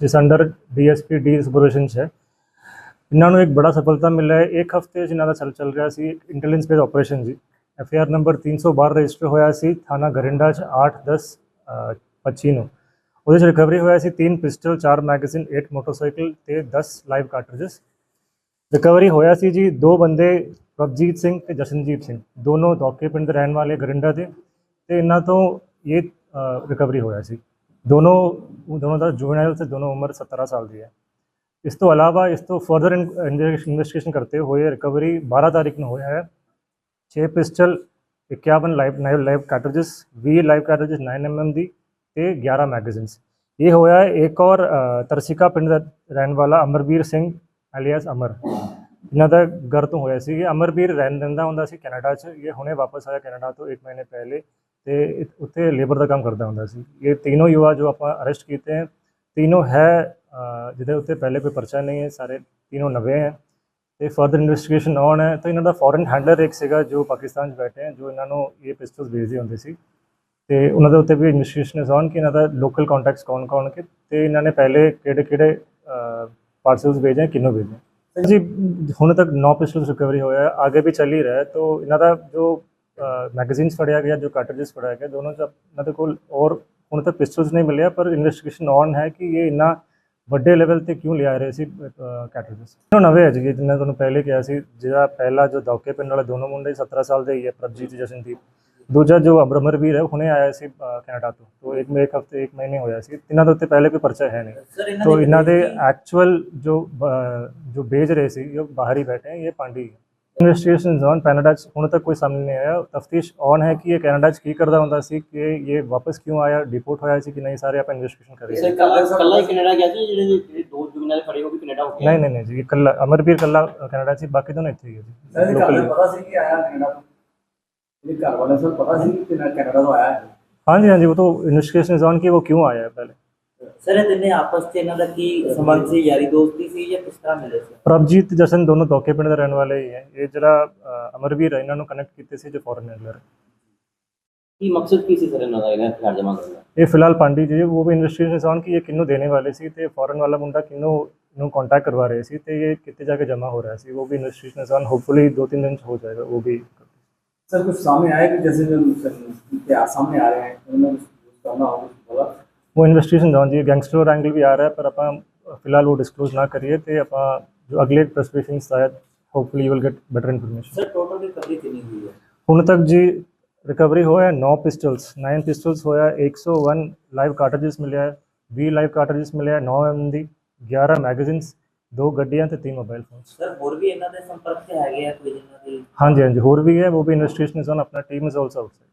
ਜਿਸ under DSP D supervision 'ਚ ਹੈ ਇਹਨਾਂ ਨੂੰ ਇੱਕ ਬੜਾ ਸਫਲਤਾ ਮਿਲਿਆ ਹੈ। ਇੱਕ ਹਫ਼ਤੇ ਜਿਨ੍ਹਾਂ ਦਾ ਚੱਲ ਚੱਲ ਰਿਹਾ ਸੀ ਇੰਟੈਲੀਜੈਂਸ ਬੇਸ ਆਪਰੇਸ਼ਨ ਜੀ। ਐਫ ਆਰ ਨੰਬਰ 312 ਰਜਿਸਟਰ ਹੋਇਆ ਸੀ ਥਾਣਾ ਗਰਿੰਡਾ 'ਚ 8 10 ਅ, 25 ਨੂੰ। ਉਹਦੇ 'ਚ ਰਿਕਵਰੀ ਹੋਇਆ ਸੀ 3 ਪਿਸਟਲ 4 ਮੈਗਜ਼ੀਨ 8 ਮੋਟਰਸਾਈਕਲ ਤੇ 10 ਲਾਈਵ ਕਾਰਟ੍ਰਿਜਸ ਰਿਕਵਰੀ ਹੋਇਆ ਸੀ ਜੀ ਦੋ ਬੰਦੇ ਪ੍ਰਭਜੀਤ ਸਿੰਘ ਤੇ ਜਸ਼ਨਜੀਤ ਸਿੰਘ। ਦੋਨੋਂ ਦੋਕੇ ਪਿੰਡ ਦੇ ਰਹਿਣ ਵਾਲੇ ਗਰਿੰਡਾ ਦੇ। ਤੇ ਇਹਨਾਂ ਤੋਂ ਇਹ ਰਿਕਵਰੀ ਹੋਇਆ ਸੀ। ਦੋਨੋਂ ਦੋਨੋਂ ਦਾ ਜੁਵਨਾਈਲ ਤੇ ਦੋਨੋਂ ਉਮਰ 17 ਸਾਲ ਦੀ ਹੈ। ਇਸ ਤੋਂ ਇਲਾਵਾ ਇਸ ਤੋਂ ਫਰਦਰ ਇਨਵੈਸਟੀਗੇਸ਼ਨ ਕਰਤੇ ਹੋਏ ਰਿਕਵਰੀ 12 ਤਾਰੀਖ ਨੂੰ ਹੋਇਆ ਹੈ। 6 pistol 51 live live live cartridges 20 live cartridges 9 mm ਦੀ ਤੇ 11 ਮੈਗਜ਼ੀਨਸ ਇਹ ਹੋਇਆ ਹੈ ਇੱਕ ਔਰ ਤਰਸਿਕਾ ਪਿੰਡ ਦਾ ਰਹਿਣ ਵਾਲਾ ਅਮਰਵੀਰ ਸਿੰਘ ਅਲੀਅਸ ਅਮਰ। ਇਹਨਾਂ ਦਾ ਘਰ ਤੋਂ ਹੋਇਆ ਸੀ। ਇਹ ਅਮਰਵੀਰ ਰਹਿਣ ਦਿੰਦਾ ਹੁੰਦਾ ਸੀ ਕੈਨੇਡਾ 'ਚ। ਇਹ ਹੁਣੇ ਵਾਪਸ ਆਇਆ ਕੈਨੇਡਾ ਤੋਂ 1 ਮਹੀਨੇ ਪਹਿਲੇ। ਤੇ ਉੱਥੇ ਲੇਬਰ ਦਾ ਕੰਮ ਕਰਦਾ ਹੁੰਦਾ ਸੀ। ਇਹ ਤਿੰਨੋਂ ਯੁਵਾ ਜੋ ਆਪਾਂ ਅਰੈਸਟ ਕੀਤੇ ਹਨ ਤਿੰਨੋਂ ਹੈ ਜਿਹਦੇ ਉੱਤੇ ਪਹਿਲੇ ਕੋਈ ਪਰਚਾ ਨਹੀਂ ਹੈ, ਸਾਰੇ ਤਿੰਨੋਂ ਨਵੇਂ ਹੈ। ਤੇ ਫਰਦਰ ਇਨਵੈਸਟੀਗੇਸ਼ਨ ਔਨ ਹੈ, ਤਾਂ ਇਹਨਾਂ ਦਾ ਫੋਰਨ ਹੈਂਡਲਰ ਇੱਕ ਸੀਗਾ ਜੋ ਪਾਕਿਸਤਾਨ 'ਚ ਬੈਠੇ ਹੈ, ਜੋ ਇਹਨਾਂ ਨੂੰ ਇਹ ਪਿਸਟਲਸ ਵੇਚਦੇ ਹੁੰਦੇ ਸੀ। ਤੇ ਉਹਨਾਂ ਦੇ ਉੱਤੇ ਵੀ ਇਨਵੈਸਟੀਗੇਸ਼ਨ ਇਸ ਔਨ ਕਿ ਇਹਨਾਂ ਦਾ ਲੋਕਲ ਕੰਟੈਕਟਸ ਕੌਣ-ਕੌਣ ਕੇ, ਤੇ ਇਹਨਾਂ ਨੇ ਪਹਿਲੇ ਕਿਹੜੇ-ਕਿਹੜੇ ਪਾਰਸਲਸ ਭੇਜੇ ਕਿੰਨੋਂ ਭੇਜੇ ਜੀ, ਹੁਣ ਤੱਕ 9 ਪਿਸਟਲਸ ਰਿਕਵਰੀ ਹੋਇਆ ਹੈ ਅੱਗੇ ਵੀ ਚੱਲ ਹੀ ਰਿਹਾ ਹੈ, ਤਾਂ ਇਹਨਾਂ ਦਾ ਜੋ ਮੈਗਜ਼ੀਨਸ ਫੜਿਆ ਗਿਆ ਜੋ ਕਾਰਟ੍ਰਿਜਸ ਫੜਿਆ ਗਿਆ ਦੋਨੋਂ 'ਚ ਇਹਨਾਂ ਦੇ ਕੋਲ ਔਰ ਹੁਣ ਤੱਕ ਪਿਸਟਲਸ ਨਹੀਂ ਮਿਲਿਆ ਪਰ ਇਨਵੈਸਟੀਗੇਸ਼ਨ ਔਨ ਹੈ ਕਿ ਇਹ ਇੰਨਾ ਵੱਡੇ ਲੈਵਲ ਤੇ ਕਿਉਂ ਲਿਆ ਰਹੇ ਸੀ ਕੈਟਰਜਸ ਉਹ ਨਵੇਂ ਹੈ ਜੀ ਜਿੰਨਾ ਤੁਹਾਨੂੰ ਪਹਿਲੇ ਕਿਹਾ ਸੀ ਜਿਹੜਾ ਪਹਿਲਾ ਜੋ ਦੌਕੇ ਪਿੰਡ ਵਾਲੇ ਦੋਨੋਂ ਮੁੰਡੇ 17 ਸਾਲ ਦੇ ਹੀ ਹੈ ਪ੍ਰਭਜੀਤ ਤੇ ਜਸ਼ਨਦੀਪ। ਦੂਜਾ ਜੋ ਅਮਰਮਰਵੀਰ ਹੈ ਹੁਣੇ ਆਇਆ ਸੀ ਕੈਨੇਡਾ ਤੋਂ। ਤੋਂ ਇੱਕ ਇੱਕ ਹਫ਼ਤੇ ਇੱਕ ਮਹੀਨੇ ਹੋਇਆ ਸੀ। ਤਿੰਨਾਂ ਦੇ ਉੱਤੇ ਪਹਿਲੇ ਕੋਈ ਪਰਚਾ ਹੈ ਨਹੀਂ। ਸਰ ਇਹਨਾਂ ਦੀ ਇਹਨਾਂ ਐਕਚੁਅਲ ਜੋ ਜੋ ਵੇਚ ਰਹੇ ਸੀ ਉਹ ਬਾਹਰ ਹੀ ਬੈਠੇ ਹੈ ਇਹ ਪਾਂਡੀ ਇਨਵੈਸਟੀਗੇਸ਼ਨ ਜ਼ੋਨ ਕੈਨੇਡਾ 'ਚ ਹੁਣ ਤੱਕ ਕੋਈ ਸਾਹਮਣੇ ਨਹੀਂ ਆਇਆ ਤਫਤੀਸ਼ ਔਨ ਹੈ ਕਿ ਇਹ ਕੈਨੇਡਾ 'ਚ ਕੀ ਕਰਦਾ ਹੁੰਦਾ ਸੀ ਕਿ ਇਹ ਵਾਪਸ ਕਿਉਂ ਆਇਆ ਡਿਪੋਰਟ ਹੋਇਆ ਸੀ ਕਿ ਨਹੀਂ ਸਾਰੇ ਆਪਾਂ ਇਨਵੈਸਟੀਗੇਸ਼ਨ ਕਰ ਰਹੇ ਸਰ ਹਾਂ ਕੱਲਾ ਕੱਲਾ ਹੀ ਕੈਨੇਡਾ ਗਿਆ ਸੀ ਜਿਹੜੇ ਜਿਹੜੇ ਦੋ ਜੁਗਨਾਲ ਖੜੇ ਹੋ ਕੇ ਕੈਨੇਡਾ ਹੋ ਗਏ ਨਹੀਂ ਨਹੀਂ ਨਹੀਂ ਜੀ ਇਕੱਲਾ ਅਮਰਵੀਰ ਇਕੱਲਾ ਕੈਨੇਡਾ 'ਚ ਬਾਕੀ ਦੋਨੋਂ ਇੱਥੇ ਹੀ ਹੈ ਸਰ ਜੀ ਇਹ ਘਰ ਲੋਕਲ ਨੂੰ ਪਤਾ ਸੀ ਕਿ ਆਇਆ ਕੈਨੇਡਾ ਤੋਂ ਇਹ ਘਰ ਵਾਲੇ ਸਰ ਪਤਾ ਸੀ ਕਿ ਕੈਨੇਡਾ ਕੈਨੇਡਾ ਤੋਂ ਆਇਆ ਹੈ ਹਾਂਜੀ ਹਾਂਜੀ ਉਹ ਤਾਂ ਇਨਵੈਸਟੀਗੇਸ਼ਨ ਜ਼ੋਨ ਕਿ ਉਹ ਕਿਉਂ ਆਇਆ ਹੈ ਪਹਿਲੇ ਸਰ ਇਹ ਤਿੰਨੇ ਆਪਸ 'ਚ ਇਹਨਾਂ ਦਾ ਕੀ ਸੰਬੰਧ ਸੀ ਯਾਰੀ ਦੋਸਤੀ ਸੀ ਜਾਂ ਕਿਸ ਤਰ੍ਹਾਂ ਮਿਲੇ ਸੀ ਪ੍ਰਭਜੀਤ ਤੇ ਜਸ਼ਨ ਦੋਨੋਂ ਦੋਕੇ ਪਿੰਡ ਦੇ ਰਹਿਣ ਵਾਲੇ ਹੀ ਹੈ ਇਹ ਜਿਹੜਾ ਅ, ਅਮਰਵੀਰ ਹੈ ਇਹਨਾਂ ਨੂੰ ਕਨੈਕਟ ਕੀਤੇ ਸੀ ਜੋ ਫੋਰਨ ਹੈਂਡਲਰ ਕੀ ਮਕਸਦ ਕੀ ਸੀ ਸਰ ਇਹਨਾਂ ਦਾ ਇਹਨਾਂ ਹਥਿਆਰ ਜਮ੍ਹਾਂ ਕਰਨ ਦਾ ਇਹ ਫਿਲਹਾਲ ਪਾਂਡੀ ਜੀ ਉਹ ਵੀ ਇਨਵੈਸਟੀਗੇਸ਼ਨ ਔਨ ਕਿ ਇਹ ਕਿੰਨੂੰ ਦੇਣੇ ਵਾਲੇ ਸੀ ਤੇ ਫੋਰਨ ਵਾਲਾ ਮੁੰਡਾ ਕਿੰਨੂੰ ਨੂੰ ਕੰਟੈਕਟ ਕਰਵਾ ਰਹੇ ਸੀ ਤੇ ਇਹ ਕਿੱਥੇ ਜਾ ਕੇ ਜਮ੍ਹਾਂ ਹੋ ਰਿਹਾ ਸੀ ਉਹ ਵੀ ਇਨਵੈਸਟੀਗੇਸ਼ਨ ਔਨ ਹੋਪਫੁਲੀ ਦੋ ਤਿੰਨ ਦਿਨ ਚ ਹੋ ਜਾਏਗਾ ਉਹ ਵੀ सर कुछ सामने आया कि जैसे जो इतिहास सामने आ रहे हैं उन्होंने कुछ करना होगा कुछ बोला ਉਹ ਇਨਵੈਸਟੀਗੇਸ਼ਨ ਔਨ ਜੀ ਗੈਂਗਸਟਰ ਐਂਗਲ ਵੀ ਆ ਰਿਹਾ ਹੈ, ਪਰ ਆਪਾਂ ਫਿਲਹਾਲ ਉਹ ਡਿਸਕਲੋਜ਼ ਨਾ ਕਰੀਏ ਤੇ ਆਪਾਂ ਜੋ ਅਗਲੇ ਪ੍ਰੈਸ ਬ੍ਰੀਫਿੰਗ ਸ਼ਾਇਦ hopefully you will get better information sir total recovery ਕਿੰਨੀ ਹੋਈ ਹੈ? ਹੁਣ ਤੱਕ ਜੀ ਰਿਕਵਰੀ ਹੋਇਆ 9 ਪਿਸਟਲਸ 9 ਪਿਸਟਲਸ ਹੋਇਆ 101 ਲਾਈਵ ਕਾਰਟ੍ਰਿਜਸ ਮਿਲਿਆ ਹੈ, 20 ਲਾਈਵ ਕਾਰਟ੍ਰਿਜਸ ਮਿਲਿਆ 9 ਐਮ ਦੀ 11 ਮੈਗਜ਼ੀਨਸ ਦੋ ਗੱਡੀਆਂ ਤੇ ਤਿੰਨ ਮੋਬਾਈਲ ਫੋਨਸ ਸਰ ਹੋਰ ਵੀ ਇਹਨਾਂ ਦੇ ਸੰਪਰਕ 'ਚ ਹੈਗੇ ਆ ਕੋਈ ਜਿਨ੍ਹਾਂ ਦੀ ਹਾਂਜੀ ਹਾਂਜੀ ਹੋਰ ਵੀ ਹੈ ਉਹ ਵੀ ਇਨਵੈਸਟੀਗੇਸ਼ਨ ਇਜ਼ ਔਨ ਆਪਣਾ ਟੀਮ ਇਜ਼ ਆਲਸੋ ਆਊਟਸਾਈਡ